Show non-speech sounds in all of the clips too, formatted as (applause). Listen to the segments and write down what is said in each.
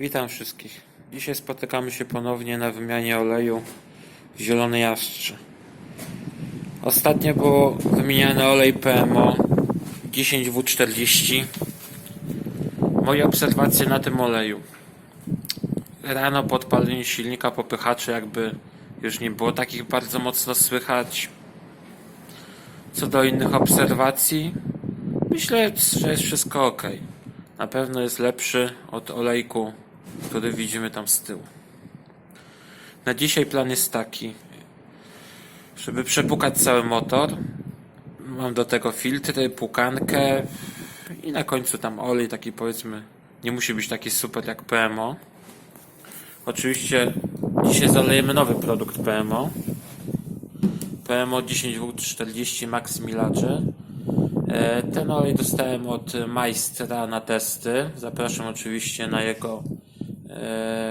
Witam wszystkich. Dzisiaj spotykamy się ponownie na wymianie oleju w Zielony Jastrze. Ostatnio było wymieniany olej PMO 10W40. Moje obserwacje na tym oleju. Rano po odpaleniu silnika popychaczy jakby już nie było takich bardzo mocno słychać. Co do innych obserwacji, myślę, że jest wszystko ok. Na pewno jest lepszy od olejku, który widzimy tam z tyłu. Na dzisiaj plan jest taki, żeby przepukać cały motor. Mam do tego filtry, pukankę i na końcu tam olej taki powiedzmy, nie musi być taki super jak PMO. Oczywiście dzisiaj zalejemy nowy produkt PMO. PMO 10W40 Max Millage. E, Ten olej dostałem od majstra na testy. Zapraszam oczywiście na jego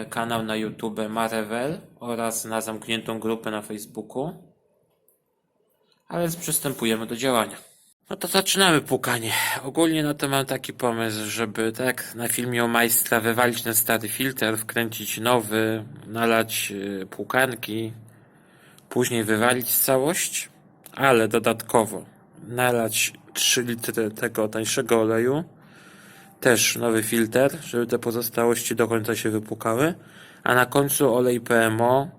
kanał na YouTube Marewel oraz na zamkniętą grupę na Facebooku. A więc przystępujemy do działania. No to zaczynamy pukanie. Ogólnie no to mam taki pomysł, żeby tak na filmie o majstra wywalić ten stary filtr, wkręcić nowy, nalać e, płukanki, później wywalić całość, ale dodatkowo nalać 3 litry tego tańszego oleju, też nowy filtr, żeby te pozostałości do końca się wypukały, a na końcu olej PMO,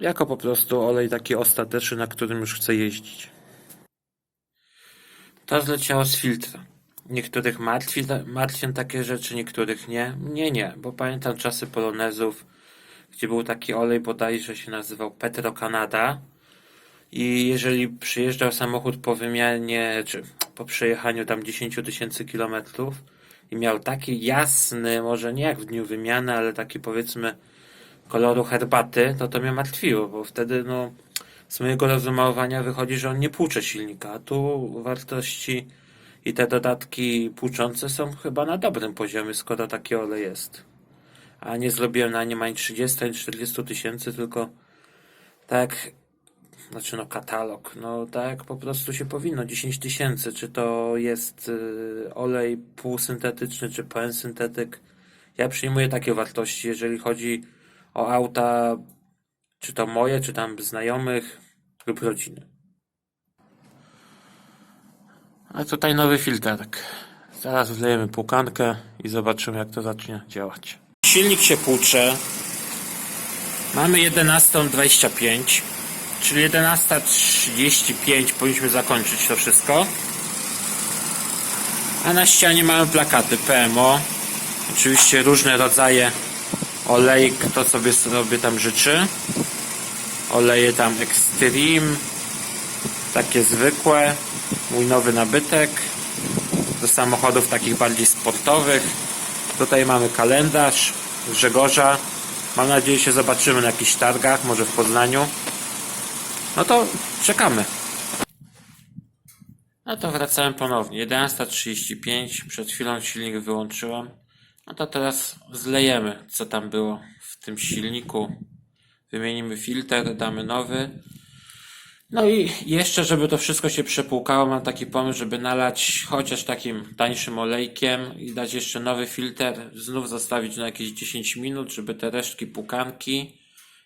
jako po prostu olej taki ostateczny, na którym już chcę jeździć. To zleciało z filtra. Niektórych martwi, martwią takie rzeczy, niektórych nie. Nie, nie, bo pamiętam czasy polonezów, gdzie był taki olej bodajże się nazywał Petro Canada i jeżeli przyjeżdżał samochód po wymianie, czy po przejechaniu tam 10 tysięcy kilometrów i miał taki jasny, może nie jak w dniu wymiany, ale taki powiedzmy koloru herbaty, to to mnie martwiło, bo wtedy no z mojego rozumowania wychodzi, że on nie płucze silnika, a tu wartości i te dodatki płuczące są chyba na dobrym poziomie, skoro taki olej jest. A nie zrobiłem na nim ani 30, ani 40 tysięcy, tylko tak, znaczy no katalog, no tak po prostu się powinno, 10 tysięcy, czy to jest y, olej półsyntetyczny, czy pełen syntetyk. Ja przyjmuję takie wartości, jeżeli chodzi o auta, czy to moje, czy tam znajomych lub rodziny. A tutaj nowy filtrek. Zaraz wlejemy płukankę i zobaczymy jak to zacznie działać. Silnik się płucze. Mamy 11.25, czyli 11.35 powinniśmy zakończyć to wszystko. A na ścianie mamy plakaty PMO. Oczywiście różne rodzaje olej, kto sobie sobie tam życzy. Oleje tam Extreme, takie zwykłe, mój nowy nabytek, do samochodów takich bardziej sportowych. Tutaj mamy kalendarz Grzegorza. Mam nadzieję, że się zobaczymy na jakichś targach, może w Poznaniu. No to czekamy. No to wracałem ponownie. 11.35. Przed chwilą silnik wyłączyłem. No to teraz zlejemy, co tam było w tym silniku. Wymienimy filtr, damy nowy. No i jeszcze, żeby to wszystko się przepłukało, mam taki pomysł, żeby nalać chociaż takim tańszym olejkiem i dać jeszcze nowy filtr, znów zostawić na jakieś 10 minut, żeby te resztki pukanki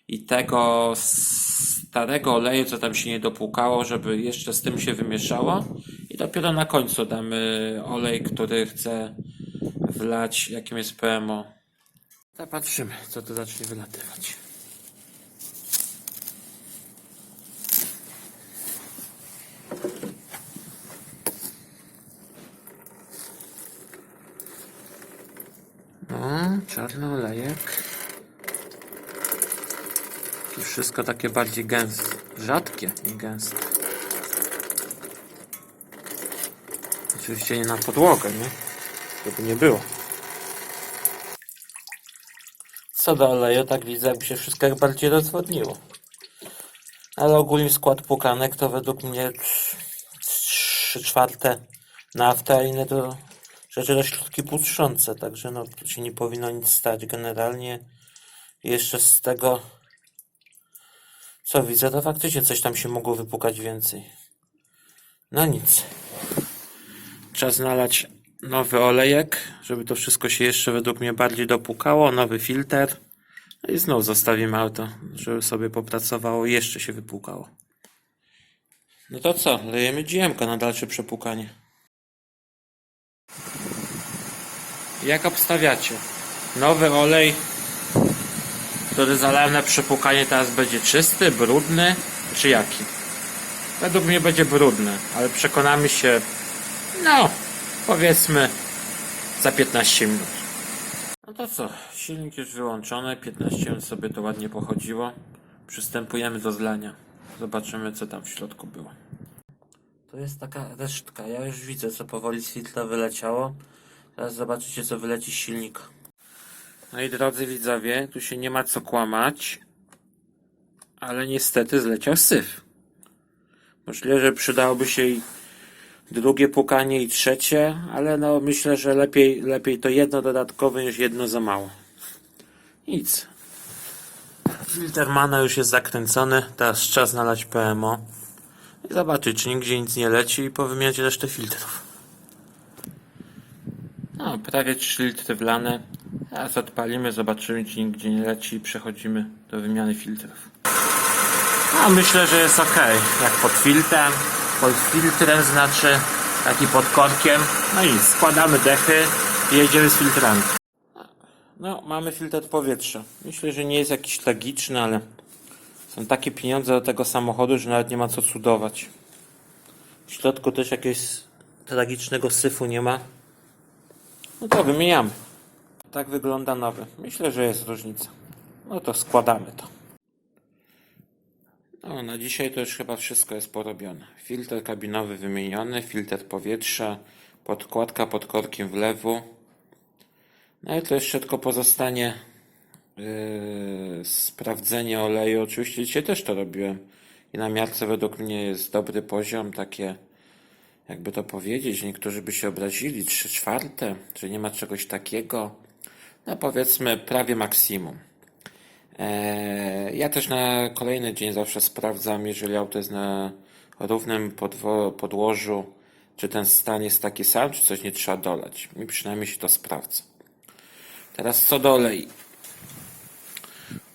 i tego starego oleju, co tam się nie dopłukało, żeby jeszcze z tym się wymieszało i dopiero na końcu damy olej, który chcę wlać, jakim jest PMO. Zapatrzymy, co tu zacznie wylatywać. No, czarny olejek. Tu wszystko takie bardziej gęste. Rzadkie, nie gęste. Oczywiście nie na podłogę, nie? Żeby nie było. Co do oleju, tak widzę, jakby się wszystko bardziej rozwodniło. Ale ogólnie skład płukanek to według mnie 3 czwarte nafta, a inne to rzeczy do środki płutrzące, także no tu się nie powinno nic stać generalnie. Jeszcze z tego co widzę, to faktycznie coś tam się mogło wypukać więcej. No nic. Czas nalać nowy olejek, żeby to wszystko się jeszcze według mnie bardziej dopukało, nowy filtr. No i znów zostawimy auto, żeby sobie popracowało jeszcze się wypłukało. No to co, lejemy GM na dalsze przepłukanie. Jak obstawiacie? Nowy olej, który zalałem na przepłukanie teraz będzie czysty, brudny, czy jaki? Według mnie będzie brudny, ale przekonamy się, no, powiedzmy za 15 minut. No to co, silnik już wyłączony, 15 minut sobie to ładnie pochodziło. Przystępujemy do zlania. Zobaczymy co tam w środku było. To jest taka resztka, ja już widzę co powoli z filtra wyleciało. Teraz zobaczycie co wyleci z silnika. No i drodzy widzowie, tu się nie ma co kłamać, ale niestety zleciał syf. Możliwe, że przydałoby się i drugie pukanie i trzecie, ale no myślę, że lepiej, lepiej to jedno dodatkowe niż jedno za mało. Nic. Filter mana już jest zakręcony, teraz czas nalać PMO i zobaczyć, czy nigdzie nic nie leci i powymieniać resztę filtrów. No, prawie 3 litry wlane. Teraz odpalimy, zobaczymy, czy nigdzie nie leci i przechodzimy do wymiany filtrów. No, myślę, że jest ok. Jak pod filtrem, pod filtrem znaczy taki pod korkiem. No i składamy dechy i jedziemy z filtrami. No, mamy filtr powietrza. Myślę, że nie jest jakiś tragiczny, ale są takie pieniądze do tego samochodu, że nawet nie ma co cudować. W środku też jakiegoś tragicznego syfu nie ma. No to wymieniamy. Tak wygląda nowy. Myślę, że jest różnica. No to składamy to. No, na dzisiaj to już chyba wszystko jest porobione. Filtr kabinowy wymieniony, filtr powietrza, podkładka pod korkiem w lewo. No i to jeszcze tylko pozostanie yy, sprawdzenie oleju. Oczywiście dzisiaj też to robiłem. I na miarce według mnie jest dobry poziom, takie jakby to powiedzieć, niektórzy by się obrazili, trzy czwarte, że nie ma czegoś takiego. No powiedzmy prawie maksimum. Eee, Ja też na kolejny dzień zawsze sprawdzam, jeżeli auto jest na równym podłożu, czy ten stan jest taki sam, czy coś nie trzeba dolać. Mi przynajmniej się to sprawdza. Teraz co do olei.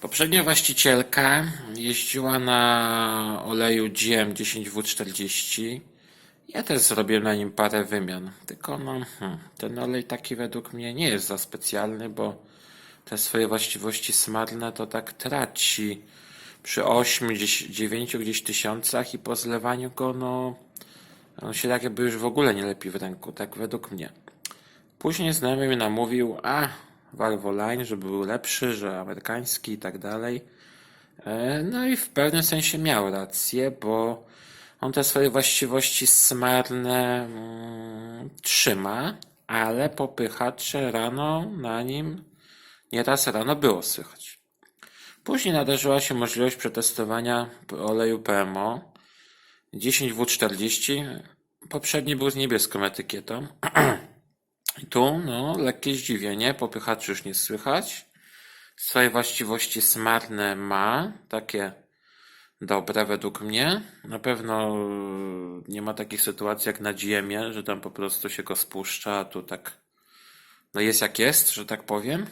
Poprzednia właścicielka jeździła na oleju GM 10W40. Ja też zrobiłem na nim parę wymian. Tylko no, hmm, ten olej taki według mnie nie jest za specjalny, bo te swoje właściwości smarne to tak traci przy 8, gdzieś 9 gdzieś tysiącach i po zlewaniu go no on się tak jakby już w ogóle nie lepi w ręku, tak według mnie. Później znajomy mi namówił, a Valvoline, że był lepszy, że amerykański i tak dalej. E, No i w pewnym sensie miał rację, bo on te swoje właściwości smarne mm, trzyma, ale popychacze rano na nim nieraz rano było słychać. Później nadarzyła się możliwość przetestowania oleju PMO 10W40. Poprzedni był z niebieską etykietą. I (clears throat) tu, no, lekkie zdziwienie, popychaczy już nie słychać. Swoje właściwości smarne ma, takie dobre według mnie. Na pewno yy, nie ma takich sytuacji jak na GM-ie, że tam po prostu się go spuszcza, a tu tak, no jest jak jest, że tak powiem.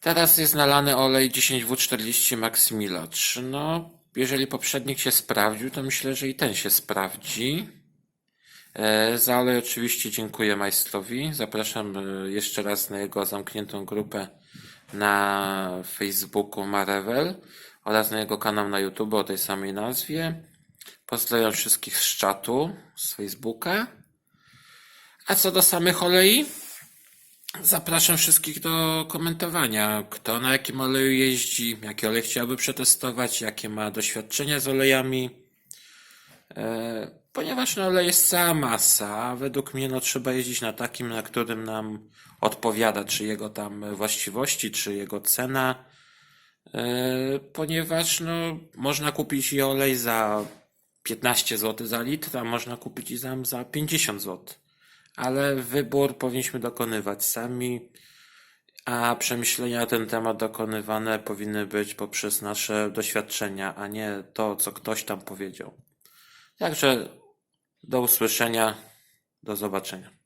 Teraz jest nalany olej 10W40 Maximilacz. No, jeżeli poprzednik się sprawdził, to myślę, że i ten się sprawdzi. E, Za olej oczywiście dziękuję majstrowi. Zapraszam e, jeszcze raz na jego zamkniętą grupę na Facebooku Marewel oraz na jego kanał na YouTube o tej samej nazwie. Pozdrawiam wszystkich z czatu, z Facebooka. A co do samych olei, zapraszam wszystkich do komentowania, kto na jakim oleju jeździ, jaki olej chciałby przetestować, jakie ma doświadczenia z olejami. E, Ponieważ no olej jest cała masa, a według mnie no trzeba jeździć na takim, na którym nam odpowiada, czy jego tam właściwości, czy jego cena. E, Ponieważ no można kupić i olej za 15 zł za litr, a można kupić i za, za 50 zł. Ale wybór powinniśmy dokonywać sami, a przemyślenia na ten temat dokonywane powinny być poprzez nasze doświadczenia, a nie to, co ktoś tam powiedział. Także do usłyszenia, do zobaczenia.